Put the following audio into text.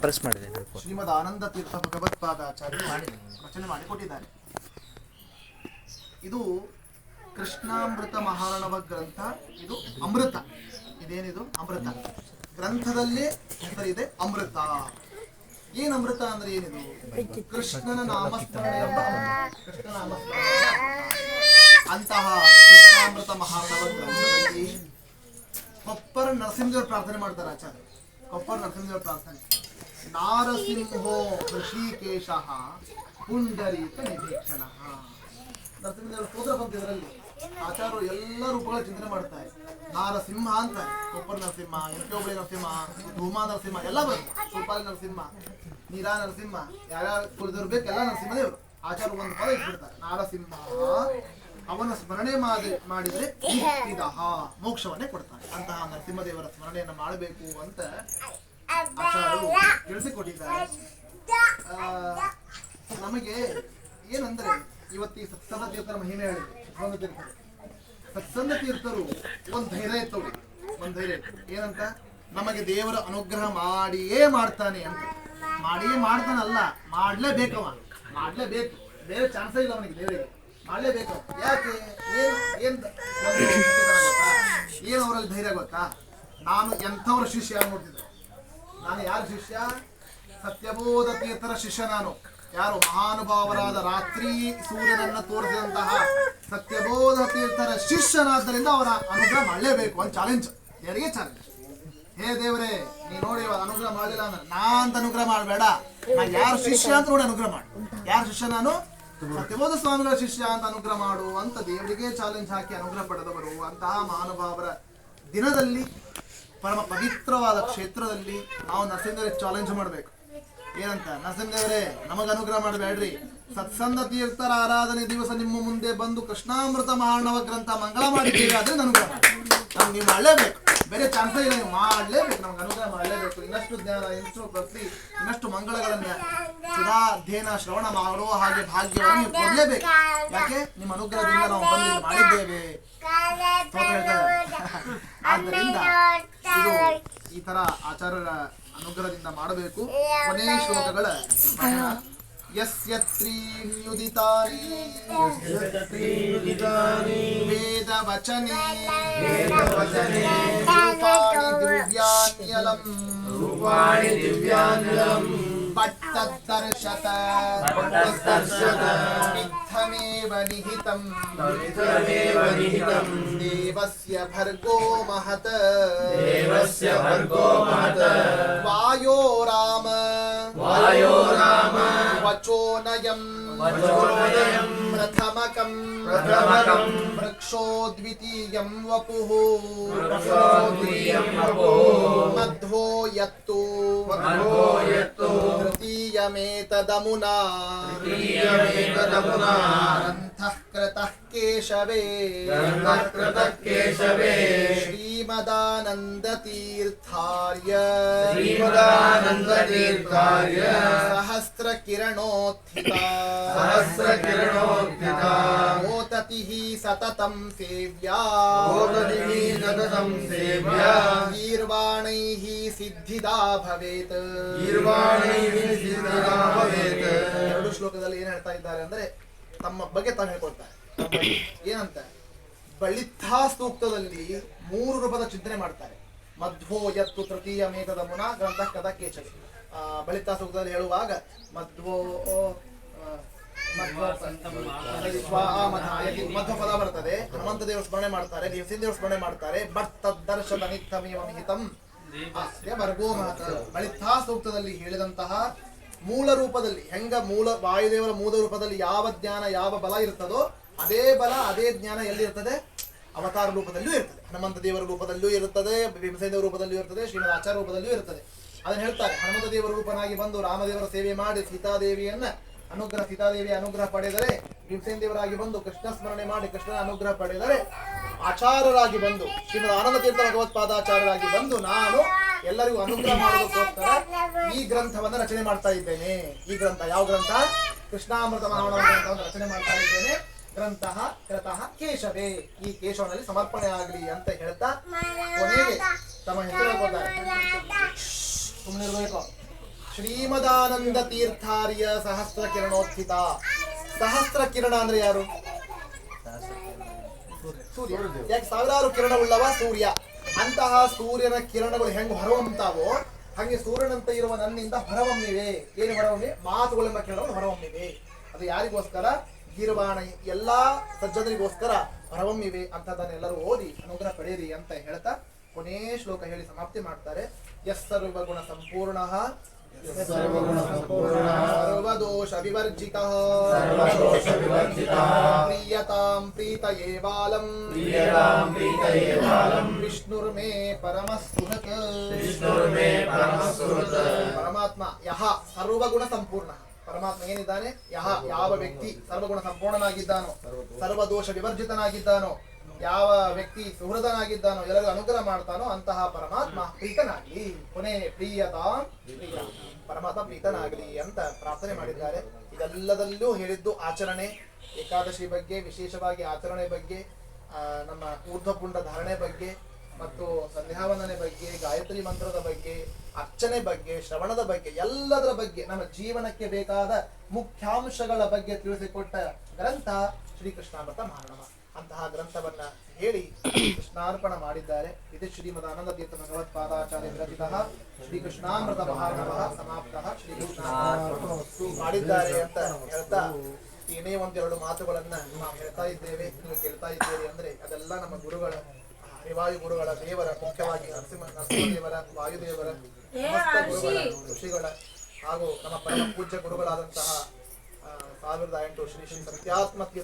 Press ಮಾಡಿದೆ. ಶ್ರೀಮದ್ ಆನಂದ ತೀರ್ಥ ಭಗವತ್ಪಾದಾಚಾರ್ಯ ರಚನೆ ಮಾಡಿಕೊಟ್ಟಿದ್ದಾರೆ ಇದು ಕೃಷ್ಣಾಮೃತ ಮಹಾರಣವ ಗ್ರಂಥ, ಇದು ಅಮೃತ. ಇದೇನಿದು? ಅಮೃತ. ಗ್ರಂಥದಲ್ಲಿ ಹೆಸರಿದೆ ಅಮೃತ. ಏನ್ ಅಮೃತ ಅಂದ್ರೆ ಏನಿದು? ಕೃಷ್ಣನ ನಾಮಸ್ಮರಣೆ ಎಂಬ. ಕೃಷ್ಣ ನಾಮಸ್ಮರಣೆ. ಅಂತಹ ಕೃಷ್ಣಾಮೃತ ಮಹಾರಣವ ಗ್ರಂಥದಲ್ಲಿ ಕೊಪ್ಪರ ನರಸಿಂಹದೇವರು ಪ್ರಾರ್ಥನೆ ಮಾಡ್ತಾರೆ ಆಚಾರ್ಯ. ಕೊಪ್ಪರ ನರಸಿಂಹದೇವರು ಪ್ರಾರ್ಥನೆ. ನಾರಸಿಂಹೋ ಋಷಿಕೇಶ ಪುಂಡರೀಕ ನಿರೀಕ್ಷಣ. ನರಸಿಂಹದೇವರು ಸ್ತೋತ್ರ ಬಂತು ಇದರಲ್ಲಿ. ಆಚಾರ್ಯರು ಎಲ್ಲ ರೂಪಗಳ ಚಿಂತನೆ ಮಾಡ್ತಾರೆ. ನಾರಸಿಂಹ ಅಂತ. ಕೊಪ್ಪರ ನರಸಿಂಹ ಎಂಟೋಬಳಿ ನರಸಿಂಹ, ಧೂಮಾ ನರಸಿಂಹ, ಎಲ್ಲ ಬಂತು ಸುಪಾಲಿ ನರಸಿಂಹ, ನೀರಾ ನರಸಿಂಹ ಯಾರ್ಯಾರು ಕುಳಿದವ್ರು ಬೇಕು ಎಲ್ಲ ನರಸಿಂಹದೇವರು ಆಚಾರ್ಯ ಒಂದು ಪದ ಇಟ್ಬಿಡ್ತಾರೆ. ನಾರಸಿಂಹ, ಅವನ ಸ್ಮರಣೆ ಮಾಡಿ, ಮಾಡಿದ್ರೆ ಮೋಕ್ಷವನ್ನೇ ಕೊಡ್ತಾನೆ ಅಂತಹ ನರಸಿಂಹದೇವರ ಸ್ಮರಣೆಯನ್ನು ಮಾಡಬೇಕು ಅಂತ ತಿಳಿಸಿಕೊಟ್ಟಿದ್ದಾರೆ ಆ, ನಮಗೆ ಏನಂದ್ರೆ ಇವತ್ತಿ ಸತ್ಸಂಗ ತೀರ್ಥರ ಮಹಿಮೆ ಹೇಳಿದ್ರು ಸತ್ಸಂಗ ತೀರ್ಥರು ಸತ್ಸಂಗ ತೀರ್ಥರು ಒಂದ್ ಧೈರ್ಯ ಇತ್ತು ಒಂದು ಧೈರ್ಯ ಏನಂತ ನಮಗೆ ದೇವರ ಅನುಗ್ರಹ ಮಾಡಿಯೇ ಮಾಡ್ತಾನೆ ಅಂತ. ಮಾಡಿಯೇ ಮಾಡ್ತಾನಲ್ಲ. ಮಾಡ್ಲೇಬೇಕವ. ಮಾಡ್ಲೇಬೇಕು. ಬೇರೆ ಚಾನ್ಸೇ ಇಲ್ಲ ಅವನಿಗೆ ದೇವರಿಗೆ. ಮಾಡ್ಲೇಬೇಕು. ಯಾಕೆ? ಏನ್ ಏನ್? ಏನ್ ಅವರಲ್ಲಿ ಧೈರ್ಯ ಗೊತ್ತಾ? ನಾನು ಎಂಥವ್ರ ಶಿಷ್ಯ ನೋಡ್ತಿದ್ದೆ ನಾನು ಯಾರು ಶಿಷ್ಯ? ಸತ್ಯಬೋಧ ತೀರ್ಥರ ಶಿಷ್ಯ ನಾನು. ಯಾರು ಮಹಾನುಭಾವರಾದ ರಾತ್ರಿ ಸೂರ್ಯನನ್ನ ತೋರಿಸಿದಂತಹ ಸತ್ಯಬೋಧ ತೀರ್ಥರ ಶಿಷ್ಯನಾದ್ದರಿಂದ ಅವರ ಅನುಗ್ರಹ ಮಾಡಲೇಬೇಕು ಒಂದು ಚಾಲೆಂಜ್ ಯಾರಿಗೆ ಚಾಲೆಂಜ್ ಹೇ ದೇವರೇ, ನೀ ನೋಡಿ ಅನುಗ್ರಹ ಮಾಡಲಿಲ್ಲ ಅಂದ್ರೆ ನಾ ಅಂತ ಅನುಗ್ರಹ ಮಾಡಬೇಡ. ನಾನು ಯಾರು ಶಿಷ್ಯ ಅಂತ ನೋಡಿ ಅನುಗ್ರಹ ಮಾಡು. ಯಾರು ಶಿಷ್ಯ ನಾನು? ಸತ್ಯಬೋಧ ಸ್ವಾಮಿಗಳ ಶಿಷ್ಯ ಅಂತ ಅನುಗ್ರಹ ಮಾಡು ಅಂತ ದೇವರಿಗೆ ಚಾಲೆಂಜ್ ಹಾಕಿ ಅನುಗ್ರಹ ಪಡೆದವರು ಅಂತಹ ಮಹಾನುಭಾವರ ದಿನದಲ್ಲಿ ಪರಮ ಪವಿತ್ರವಾದ ಕ್ಷೇತ್ರದಲ್ಲಿ ನಾವು ನರಸಿಂಹದೇವರೇ ಚಾಲೆಂಜ್ ಮಾಡಬೇಕು. ಏನಂತ? ನರಸಿಂಹದೇವರೇ ನಮಗ ಅನುಗ್ರಹ ಮಾಡಬೇಡ್ರಿ. ಸತ್ಸಂಗ ತೀರ್ಥರ ಆರಾಧನೆ ದಿವಸ ನಿಮ್ಮ ಮುಂದೆ ಬಂದು ಕೃಷ್ಣಾಮೃತ ಮಹಾಣವ ಗ್ರಂಥ ಮಂಗಳ ಮಾಡಿದ್ದೀವಿ ಅದೇ ಮಾಡಿ ನಮ್ಗೆ ನೀವು ಮಾಡಲೇಬೇಕು. ಬೇರೆ ಚಾನ್ಸ್ ಇಲ್ಲ, ನೀವು ಮಾಡಲೇಬೇಕು, ನಮ್ಗೆ ಅನುಗ್ರಹ ಮಾಡಲೇಬೇಕು. ಇನ್ನಷ್ಟು ಜ್ಞಾನ, ಇನ್ನಷ್ಟು ಭಕ್ತಿ, ಇನ್ನಷ್ಟು ಮಂಗಳಗಳನ್ನ ಸುಧಾ, ಅಧ್ಯಯನ, ಶ್ರವಣ ಮಾಡುವ ಹಾಗೆ ಭಾಗ್ಯವನ್ನು ನೀವು ಕೊಡಲೇಬೇಕು. ಯಾಕೆ? ನಿಮ್ಮ ಅನುಗ್ರಹದಿಂದ ನಾವು ಬಂದು ಮಾಡಿದ್ದೇವೆ. ಆದ್ದರಿಂದ ಇದು ಈ ತರ ಆಚಾರ್ಯರ ಅನುಗ್ರಹದಿಂದ ಮಾಡಬೇಕು. ಕೊನೆಯ ಶ್ಲೋಕಗಳ यस्य त्रीण्युदितानि। वेदवचने। रूपाणि दिव्यान्यलम्। रूपाणि दिव्यान्यलम् निहितम्। निहितम् देवस्य भर्गो महत। देवस्य भर्गो महत वायो राम वायो राम वचोनयम् वचोनयम् प्रथमकम्। प्रथमकम्। वृक्षो द्वितीयम् वपुः। वृक्षो द्वितीयम् वपुः। मध्वो यत्तु। मध्वो यत्तु। तृतीयमेतदमुना। तृतीयमेतदमुना। ग्रन्थः कृतः केशवे। ग्रन्थः कृतः केशवे। श्रीमदानन्दतीर्थार्य श्रीमदानन्दतीर्थार्य सहस्रकिरणोत्थिता सहस्रकिरणोत्थिता मोततिः सततं सेव्या मोदतिः सततं सेव्या गीर्वाणैः सिद्धिदा भवेत् ಗೀರ್ವಾಣೈः ಸಿದ್ಧತಾ ಭವೇತ್ ಎರಡು ಶ್ಲೋಕದಲ್ಲಿ ಏನ್ ಹೇಳ್ತಾ ಇದ್ದಾರೆ ಅಂದ್ರೆ ತಮ್ಮ ಬಗ್ಗೆ ತಾವು ಹೇಳ್ಕೊಳ್ತಾರೆ ತಮ್ಮ ಬಗ್ಗೆ. ಏನಂತ ಬಳಿತ್ಥಾ ಸೂಕ್ತದಲ್ಲಿ ಮೂರು ರೂಪದ ಚಿಂತನೆ ಮಾಡ್ತಾರೆ. ಮಧ್ವೋ ಯತ್ತು ತೃತೀಯ ಮೇಘದ ಮುನ ಗ್ರಂಥ ಕದ ಕೇಶವಿ ಆ, ಬಳಿತ್ಥಾ ಸೂಕ್ತದಲ್ಲಿ ಹೇಳುವಾಗ ಮಧ್ವೋ ಮಧ್ವ ಪದ ಬರ್ತದೆ. ಹನುಮಂತ ದೇವರು ಸ್ಮರಣೆ ಮಾಡ್ತಾರೆ ದೇವಸಿನ ದೇವರು ಸ್ಮರಣೆ ಮಾಡ್ತಾರೆ. ಬಟ್ ತದ್ದರ್ಶನ ಅಸ್ಯ ವರ್ಗೋ ಬಳಿತ್ಥಾ ಸೂಕ್ತದಲ್ಲಿ ಹೇಳಿದಂತಹ ಮೂಲ ರೂಪದಲ್ಲಿ ಹೆಂಗ ಮೂಲ ವಾಯುದೇವರ ಮೂಲ ರೂಪದಲ್ಲಿ ಯಾವ ಜ್ಞಾನ ಯಾವ ಬಲ ಇರ್ತದೋ ಅದೇ ಬಲ ಅದೇ ಜ್ಞಾನ ಎಲ್ಲಿ ಇರ್ತದೆ ಅವತಾರ ರೂಪದಲ್ಲೂ ಇರ್ತದೆ. ಹನುಮಂತ ದೇವರ ರೂಪದಲ್ಲೂ ಇರುತ್ತದೆ, ಭೀಮಸೇನ ರೂಪದಲ್ಲೂ ಇರ್ತದೆ ಶ್ರೀಮದ್ ಆಚಾರ ರೂಪದಲ್ಲೂ ಇರ್ತದೆ. ಅದನ್ನು ಹೇಳ್ತಾರೆ. ಹನುಮಂತ ದೇವರ ರೂಪನಾಗಿ ಬಂದು ರಾಮದೇವರ ಸೇವೆ ಮಾಡಿ ಸೀತಾದೇವಿಯನ್ನ ಅನುಗ್ರಹ, ಸೀತಾದೇವಿಯ ಅನುಗ್ರಹ ಪಡೆದರೆ, ಭೀಮಸೇನ ದೇವರಾಗಿ ಬಂದು ಕೃಷ್ಣ ಸ್ಮರಣೆ ಮಾಡಿ ಕೃಷ್ಣನ ಅನುಗ್ರಹ ಪಡೆದರೆ ಆಚಾರರಾಗಿ ಬಂದು, ಶ್ರೀಮದ್ ಆನಂದ ತೀರ್ಥ ಭಗವತ್ಪಾದಾಚಾರ್ಯರಾಗಿ ಬಂದು ನಾನು ಎಲ್ಲರಿಗೂ ಅನುಗ್ರಹ ಮಾಡೋದಕ್ಕೋಸ್ಕರ ಈ ಗ್ರಂಥವನ್ನು ರಚನೆ ಮಾಡ್ತಾ ಇದ್ದೇನೆ. ಈ ಗ್ರಂಥ ಯಾವ ಗ್ರಂಥ? ಕೃಷ್ಣಾಮೃತ ಮಹಾವಣ ಗ್ರಂಥವನ್ನು ರಚನೆ ಮಾಡ್ತಾ ಇದ್ದೇನೆ. ಗ್ರಂಥ ಕೃತಃ ಕೇಶವೇ. ಈ ಕೇಶವನಲ್ಲಿ ಸಮರ್ಪಣೆ ಆಗಲಿ ಅಂತ ಹೇಳ್ತಾ ಕೊನೆಗೆ ತಮ್ಮ ಹೆಸರು ಹೇಳ್ಕೊತಾರೆ ಶ್ರೀಮದಾನಂದ ತೀರ್ಥಾರ್ಯ ಸಹಸ್ರ ಕಿರಣೋತ್ಥಿತ. ಸಹಸ್ರ ಕಿರಣ ಅಂದ್ರೆ ಯಾರು? ಸೂರ್ಯ. ಯಾಕೆ ಸಾವಿರಾರು ಕಿರಣವುಳ್ಳವ ಸೂರ್ಯ. ಅಂತಹ ಸೂರ್ಯನ ಕಿರಣಗಳು ಹೆಂಗ್ ಹೊರವಂತಾವೋ ಹಾಗೆ ಸೂರ್ಯನಂತ ಇರುವ ನನ್ನಿಂದ ಹೊರಹೊಮ್ಮಿವೆ. ಏನು ಹೊರಹೊಮ್ಮಿವೆ ಮಾತುಗಳೆಂಬ ಕಿರಣಗಳು ಹೊರಹೊಮ್ಮಿವೆ. ಅದು ಯಾರಿಗೋಸ್ಕರ? ಗೀರ್ವಾಣ ಎಲ್ಲಾ ಸಜ್ಜನರಿಗೋಸ್ಕರ ಹೊರಹೊಮ್ಮಿವೆ ಅಂತದನ್ನೆಲ್ಲರೂ ಓದಿ ಅನುಗ್ರಹ ಪಡೆಯಿರಿ ಅಂತ ಹೇಳ್ತಾ ಕೊನೇ ಶ್ಲೋಕ ಹೇಳಿ ಸಮಾಪ್ತಿ ಮಾಡ್ತಾರೆ. ಎಸ್ ಸರ್ವಗುಣ ಸಂಪೂರ್ಣ. ಸರ್ವದೋಷ ವಿವರ್ಜಿತ ಪ್ರಿಯತಾಂ ಪ್ರೀತಯೇ ಬಾಲಂ. ವಿಷ್ಣುರ್ಮೇ ಪರಮಃ ವಿಷ್ಣುರ್ಮೇ ಪರಮಃ ಸುಹೃತ್ ಪರಮಾತ್ಮ ಯಹ ಸರ್ವಗುಣ ಸಂಪೂರ್ಣ. ಪರಮಾತ್ಮ ಏನಿದ್ದಾನೆ? ಯಹ ಯಾವ ವ್ಯಕ್ತಿ ಸರ್ವಗುಣ ಸಂಪೂರ್ಣನಾಗಿದ್ದಾನೋ ಸರ್ವದೋಷ. ವಿವರ್ಜಿತನಾಗಿದ್ದಾನೋ ಯಾವ ವ್ಯಕ್ತಿ ಸುಹೃದನಾಗಿದ್ದಾನೋ ಎಲ್ಲರಿಗೂ ಅನುಗ್ರಹ ಮಾಡ್ತಾನೋ ಅಂತಹ ಪರಮಾತ್ಮ ಪ್ರೀತನಾಗ್ಲಿ. ಕೊನೆ ಪ್ರಿಯತ ಪ್ರಿಯ. ಪರಮಾತ್ಮ ಪ್ರೀತನಾಗ್ಲಿ ಅಂತ ಪ್ರಾರ್ಥನೆ ಮಾಡಿದ್ದಾರೆ. ಇದೆಲ್ಲದಲ್ಲೂ ಹೇಳಿದ್ದು ಆಚರಣೆ. ಏಕಾದಶಿ ಬಗ್ಗೆ ವಿಶೇಷವಾಗಿ ಆಚರಣೆ ಬಗ್ಗೆ ನಮ್ಮ ಊರ್ಧ್ವಪುಂಡ ಧಾರಣೆ ಬಗ್ಗೆ ಮತ್ತು ಸಂಧ್ಯಾವಂದನೆ ಬಗ್ಗೆ, ಗಾಯತ್ರಿ ಮಂತ್ರದ ಬಗ್ಗೆ, ಅರ್ಚನೆ ಬಗ್ಗೆ, ಶ್ರವಣದ ಬಗ್ಗೆ, ಎಲ್ಲದರ ಬಗ್ಗೆ ನಮ್ಮ ಜೀವನಕ್ಕೆ ಬೇಕಾದ ಮುಖ್ಯಾಂಶಗಳ ಬಗ್ಗೆ ತಿಳಿಸಿಕೊಟ್ಟ ಗ್ರಂಥ ಶ್ರೀಕೃಷ್ಣಾಮೃತ ಮಹಾರಣಮ ಅಂತಹ ಗ್ರಂಥವನ್ನ ಹೇಳಿ ಕೃಷ್ಣಾರ್ಪಣ ಮಾಡಿದ್ದಾರೆ. ಇದು ಶ್ರೀಮದ್ ಆನಂದ ತೀರ್ಥ ಭಗವತ್ಪಾದಾಚಾರ್ಯ ವಿರಚಿತ ಶ್ರೀಕೃಷ್ಣಾಮೃತ ಮಹಾರಣವ ಸಮಾಪ್ತ ಶ್ರೀಕೃಷ್ಣ ಮಾಡಿದ್ದಾರೆ ಅಂತ ಹೇಳ್ತಾ ಏನೇ ಒಂದೆರಡು ಮಾತುಗಳನ್ನ ನಾವು ಹೇಳ್ತಾ ಇದ್ದೇವೆ, ನೀವು ಕೇಳ್ತಾ ಇದ್ದೇವೆ ಅಂದ್ರೆ ಅದೆಲ್ಲ ನಮ್ಮ ಗುರುಗಳ ಗುರುಗಳ ದೇವರ ಮುಖ್ಯವಾಗಿ ನರಸಿಂಹ ನರಸಿಂಹದೇವರ ವಾಯುದೇವರ ಋಷಿಗಳ ಹಾಗೂ ನಮ್ಮ ಪರಮ ಪೂಜ್ಯ ಗುರುಗಳಾದಂತಹ ಸಾವಿರದ ಎಂಟು ಶ್ರೀ ಶ್ರೀ ಸತ್ಯಾತ್ಮ